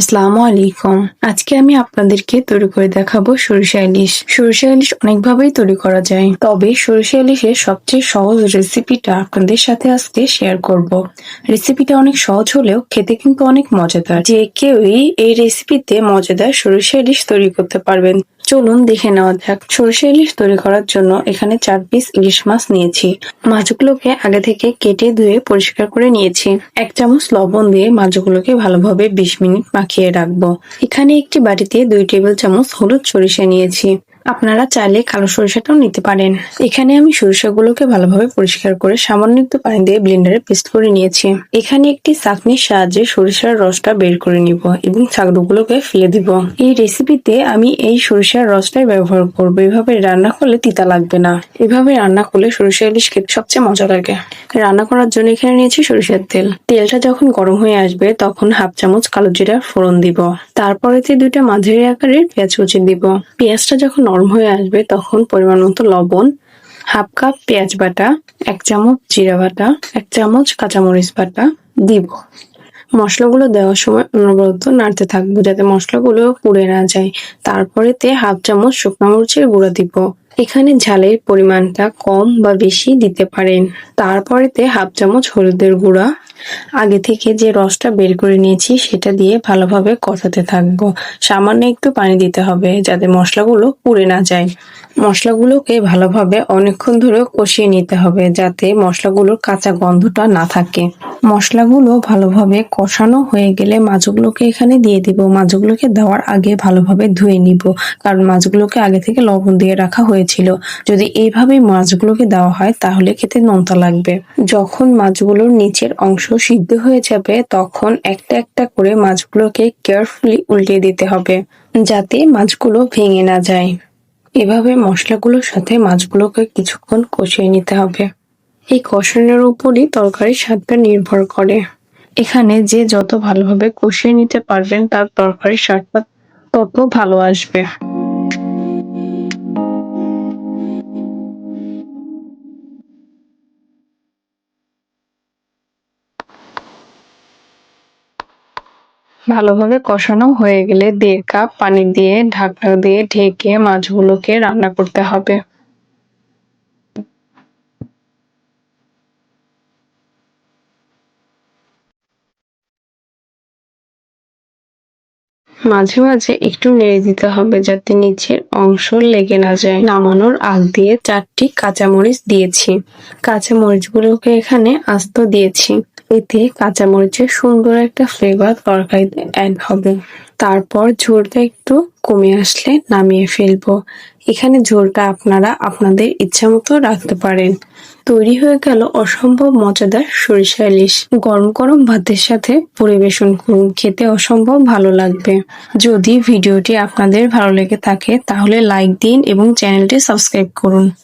আসসালামু আলাইকুম। আজকে আমি আপনাদেরকে তৈরি করে দেখাবো সরিষা ইলিশ। সরিষা ইলিশ অনেকভাবেই তৈরি করা যায়। তবে সরিষা ইলিশের সবচেয়ে সহজ রেসিপিটা আপনাদের সাথে আজকে শেয়ার করব। রেসিপিটা অনেক সহজ হলেও খেতে কিন্তু অনেক মজাদার। যে কেউই এই রেসিপিতে মজাদার সরিষা ইলিশ তৈরি করতে পারবেন। চলুন দেখে নেওয়া যাক। সরষে ইলিশ তৈরি করার জন্য এখানে চার পিস ইলিশ মাছ নিয়েছি। মাছগুলোকে আগে থেকে কেটে ধুয়ে পরিষ্কার করে নিয়েছি। এক চামচ লবণ দিয়ে মাছগুলোকে ভালোভাবে বিশ মিনিট মাখিয়ে রাখব। এখানে একটি বাটিতে দুই টেবিল চামচ হলুদ সরিষা নিয়েছি। আপনারা চাইলে কালো সরিষাটাও নিতে পারেন। এখানে আমি সরিষাগুলোকে ভালোভাবে পরিষ্কার করে সামান্য একটু পানি দিয়ে ব্লেন্ডারে পেস্ট করে নিয়েছি। এখানে একটি চাকনির সাহায্যে সরিষার রসটা বের করে নিব এবং ছাগলগুলোকে ফেলে দিব। এই রেসিপিতে আমি এই সরিষার রসটাই ব্যবহার করব। এভাবে রান্না করলে তিতা লাগবে না। এভাবে রান্না করলে সরিষা ইলিশ খেতে সবচেয়ে মজা লাগে। রান্না করার জন্য এখানে নিয়েছি সরিষার তেল। তেলটা যখন গরম হয়ে আসবে তখন হাফ চামচ কালো জিরা ফোড়ন দিব। তারপরেতে দুইটা মাঝারি আকারের পেঁয়াজ কুচি দিব। পেঁয়াজটা যখন নরম হয়ে আসবে, তখন পরিমাণ মতো লবণ, হাফ কাপ পেঁয়াজ বাটা, এক চামচ জিরা বাটা, এক চামচ কাঁচামরিচ বাটা দিব। মশলাগুলো দেওয়ার সময় অনবরত নাড়তে থাকব, যাতে মশলাগুলো পুড়ে না যায়। তারপরেতে হাফ চামচ শুকনো মরিচের গুঁড়া দিব। এখানে ঝালের পরিমাণটা কম বা বেশি দিতে পারেন। তারপরেতে হাফ চামচ হলুদের গুঁড়া। আগে থেকে যে রসটা বের করে নিয়েছি, সেটা দিয়ে ভালোভাবে কষাতে থাকব। সামান্য একটু পানি দিতে হবে, যাতে মশলাগুলো পুড়ে না যায়। মশলাগুলোকে ভালোভাবে অনেকক্ষণ ধরে কষিয়ে নিতে হবে, যাতে মশলাগুলোর কাঁচা গন্ধটা না থাকে। মশলাগুলো ভালোভাবে কষানো হয়ে গেলে মাছগুলোকে এখানে দিয়ে দিব। মাছগুলোকে দেওয়ার আগে ভালোভাবে ধুয়ে নিব, কারণ মাছগুলোকে আগে থেকে লবণ দিয়ে রাখা হয়েছিল। যদি এইভাবে মাছগুলোকে দেওয়া হয়, তাহলে খেতে নোনতা লাগবে। যখন মাছগুলোর নিচের অংশ সিদ্ধ হয়ে যাবে, তখন একটা একটা করে মাছগুলোকে কেয়ারফুলি উল্টে দিতে হবে, যাতে মাছগুলো ভেঙে না যায়। এভাবে মশলাগুলোর সাথে মাছগুলোকে কিছুক্ষণ কষিয়ে নিতে হবে। এই কষানোর উপরই তরকারির স্বাদটা নির্ভর করে। এখানে যে যত ভালোভাবে কষিয়ে নিতে পারবেন, তার তরকারির স্বাদটা তত ভালো আসবে। ভালোভাবে কষানো হয়ে গেলে দেড় কাপ পানি দিয়ে ঢাকনা দিয়ে ঢেকে মাছগুলোকে রান্না করতে হবে। মাঝে মাঝে একটু নেড়ে দিতে হবে যাতে নিচের অংশ লেগে না যায়। নামানোর আগ দিয়ে চারটি কাঁচামরিচ দিয়েছি। কাঁচামরিচগুলোকে এখানে আস্ত দিয়েছি। এতে কাঁচামরিচের সুন্দর একটা ফ্লেভার তরকারিতে অ্যাড হবে। তারপর ঝোলটা একটু কমে আসলে নামিয়ে ফেলব। এখানে ঝোলটা আপনারা আপনাদের ইচ্ছা মতো রাখতে পারেন। তৈরি হয়ে গেল অসম্ভব মজাদার সরিষা ইলিশ। গরম গরম ভাতের সাথে পরিবেশন করুন, খেতে অসম্ভব ভালো লাগবে। যদি ভিডিওটি আপনাদের ভালো লেগে থাকে, তাহলে লাইক দিন এবং চ্যানেলটি সাবস্ক্রাইব করুন।